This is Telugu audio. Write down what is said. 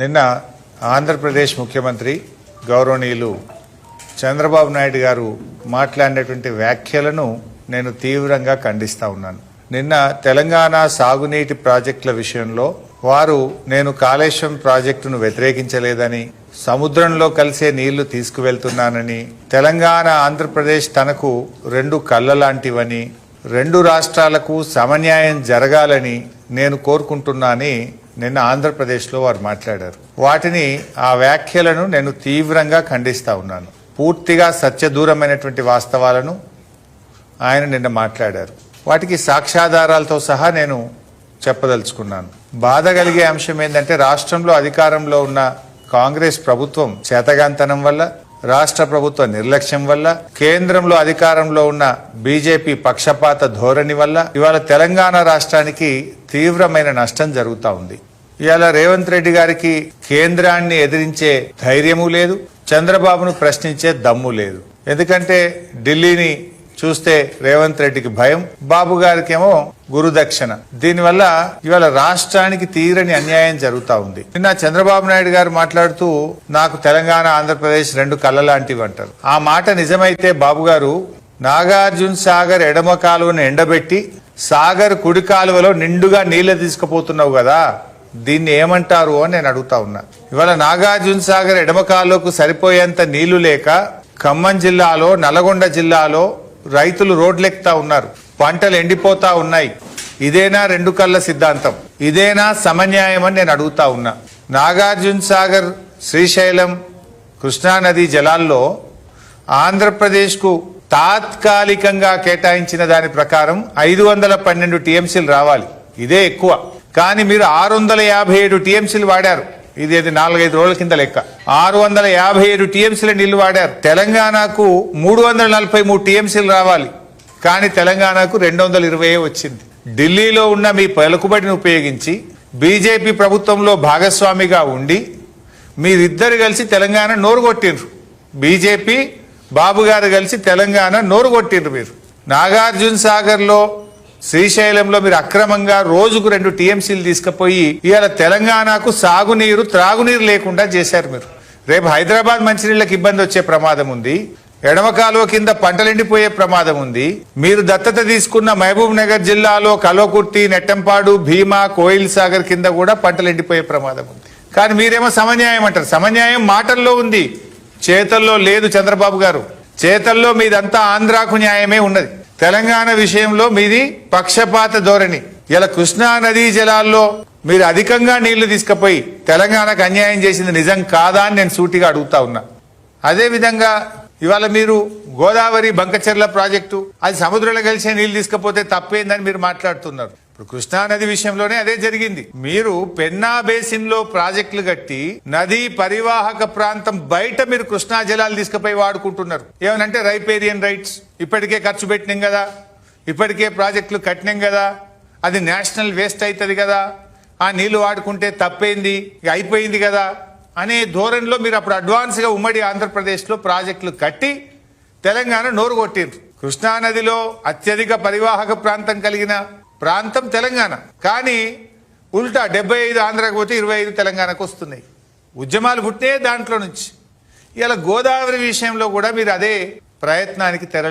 నిన్న ఆంధ్రప్రదేశ్ ముఖ్యమంత్రి గౌరవనీయులు చంద్రబాబు నాయుడు గారు మాట్లాడినటువంటి వ్యాఖ్యలను నేను తీవ్రంగా ఖండిస్తా ఉన్నాను. నిన్న తెలంగాణ సాగునీటి ప్రాజెక్టుల విషయంలో వారు నేను కాళేశ్వరం ప్రాజెక్టును వ్యతిరేకించలేదని సముద్రంలో కలిసే నీళ్ళు తీసుకువెళ్తున్నానని తెలంగాణ ఆంధ్రప్రదేశ్ తనకు రెండు కళ్ళ లాంటివని రెండు రాష్ట్రాలకు సమన్యాయం జరగాలని నేను కోరుకుంటున్నానని నిన్న ఆంధ్రప్రదేశ్లో వారు మాట్లాడారు. వాటిని ఆ వ్యాఖ్యలను నేను తీవ్రంగా ఖండిస్తా ఉన్నాను. పూర్తిగా సత్యదూరమైనటువంటి వాస్తవాలను ఆయన నిన్న మాట్లాడారు. వాటికి సాక్ష్యాధారాలతో సహా నేను చెప్పదలుచుకున్నాను. బాధ కలిగే అంశం ఏంటంటే రాష్ట్రంలో అధికారంలో ఉన్న కాంగ్రెస్ ప్రభుత్వం చేతగాంతనం వల్ల రాష్ట్ర ప్రభుత్వ నిర్లక్ష్యం వల్ల కేంద్రంలో అధికారంలో ఉన్న బీజేపీ పక్షపాత ధోరణి వల్ల ఇవాళ తెలంగాణ రాష్ట్రానికి తీవ్రమైన నష్టం జరుగుతూ ఉంది. ఇవాళ రేవంత్ రెడ్డి గారికి కేంద్రాన్ని ఎదిరించే ధైర్యము లేదు చంద్రబాబును ప్రశ్నించే దమ్ము లేదు. ఎందుకంటే ఢిల్లీని చూస్తే రేవంత్ రెడ్డికి భయం బాబు గారికేమో గురుదక్షిణ. దీనివల్ల ఇవాళ రాష్ట్రానికి తీరని అన్యాయం జరుగుతా ఉంది. నిన్న చంద్రబాబు నాయుడు గారు మాట్లాడుతూ నాకు తెలంగాణ ఆంధ్రప్రదేశ్ రెండు కళ్ళ లాంటివి అంటారు ఆ మాట నిజమైతే బాబు గారు నాగార్జున సాగర్ ఎడమ కాలువను ఎండబెట్టి సాగర్ కుడి కాలువలో నిండుగా నీళ్ళు తీసుకుపోతున్నావు కదా. దీన్ని ఏమంటారు అని నేను అడుగుతా ఉన్నా. ఇవాళ నాగార్జున సాగర్ ఎడమకాలుకు సరిపోయేంత నీళ్ళు లేక ఖమ్మం జిల్లాలో నల్గొండ జిల్లాలో రైతులు రోడ్లెక్కుతా ఉన్నారు. పంటలు ఎండిపోతా ఉన్నాయి. ఇదేనా రెండు కళ్ళ సిద్ధాంతం? ఇదేనా సమన్యాయం అని నేను అడుగుతా ఉన్నా. నాగార్జున సాగర్ శ్రీశైలం కృష్ణానది జలాల్లో ఆంధ్రప్రదేశ్కు తాత్కాలికంగా కేటాయించిన దాని ప్రకారం ఐదు వందల పన్నెండు టీఎంసీలు రావాలి. ఇదే ఎక్కువ. కానీ మీరు ఆరు వందల యాభై ఏడు టీఎంసీలు వాడారు. ఇది అది నాలుగైదు రోజుల కింద లెక్క. ఆరు వందల యాభై ఏడు టీఎంసీల నీళ్ళు వాడారు. తెలంగాణకు మూడు వందల నలభై మూడు టీఎంసీలు రావాలి. కానీ తెలంగాణకు రెండు వందల ఇరవై వచ్చింది. ఢిల్లీలో ఉన్న మీ పలుకుబడిని ఉపయోగించి బీజేపీ ప్రభుత్వంలో భాగస్వామిగా ఉండి మీరిద్దరు కలిసి తెలంగాణ నోరు కొట్టిండ్రు బీజేపీ బాబు గారు కలిసి తెలంగాణ నోరు కొట్టిండ్రు మీరు. నాగార్జున సాగర్లో శ్రీశైలంలో మీరు అక్రమంగా రోజుకు రెండు టీఎంసీలు తీసుకుపోయి ఇవాళ తెలంగాణకు సాగునీరు త్రాగునీరు లేకుండా చేశారు మీరు. రేపు హైదరాబాద్ మంచినీళ్ళకి ఇబ్బంది వచ్చే ప్రమాదం ఉంది. ఎడమ కాలువ కింద పంటలు ఎండిపోయే ప్రమాదం ఉంది. మీరు దత్తత తీసుకున్న మహబూబ్ నగర్ జిల్లాలో కలోకుర్తి నెట్టంపాడు భీమా కోయిల్ సాగర్ కింద కూడా పంటలు ఎండిపోయే ప్రమాదం ఉంది. కానీ మీరేమో సమన్యాయం అంటారు. సమన్యాయం మాటల్లో ఉంది. చేతల్లో లేదు చంద్రబాబు గారు. చేతల్లో మీదంతా ఆంధ్రాకు న్యాయమే ఉన్నది. తెలంగాణ విషయంలో మీది పక్షపాత ధోరణి. ఇలా కృష్ణా నదీ జలాల్లో మీరు అధికంగా నీళ్ళు తీసుకుపోయి తెలంగాణకు అన్యాయం చేసింది నిజం కాదా అని నేను సూటిగా అడుగుతా ఉన్నా. అదేవిధంగా ఇవాళ మీరు గోదావరి బంకచెర్ల ప్రాజెక్టు అది సముద్రంలో కలిసే నీళ్ళు తీసుకపోతే తప్పేందని మీరు మాట్లాడుతున్నారు. ఇప్పుడు కృష్ణా నది విషయంలోనే అదే జరిగింది. మీరు పెన్నా బేసిన్లో ప్రాజెక్టులు కట్టి నదీ పరివాహక ప్రాంతం బయట మీరు కృష్ణా జలాలు తీసుకుపోయి వాడుకుంటున్నారు. ఏమనంటే రైపేరియన్ రైట్స్. ఇప్పటికే ఖర్చు పెట్టినాం కదా. ఇప్పటికే ప్రాజెక్టులు కట్టినాం కదా. అది నేషనల్ వేస్ట్ అవుతుంది కదా. ఆ నీళ్ళు వాడుకుంటే తప్పైంది? ఇక అయిపోయింది కదా. అనే ధోరణిలో మీరు అప్పుడు అడ్వాన్స్గా ఉమ్మడి ఆంధ్రప్రదేశ్లో ప్రాజెక్టులు కట్టి తెలంగాణ నోరు కొట్టిండ్రు కృష్ణానదిలో అత్యధిక పరివాహక ప్రాంతం కలిగిన ప్రాంతం తెలంగాణ. కానీ ఉల్టా డెబ్బై ఐదు ఆంధ్రాకి పోతే ఇరవై ఐదు తెలంగాణకు వస్తున్నాయి. ఉద్యమాలు పుట్టే దాంట్లో నుంచి. ఇలా గోదావరి విషయంలో కూడా మీరు అదే ప్రయత్నానికి తెర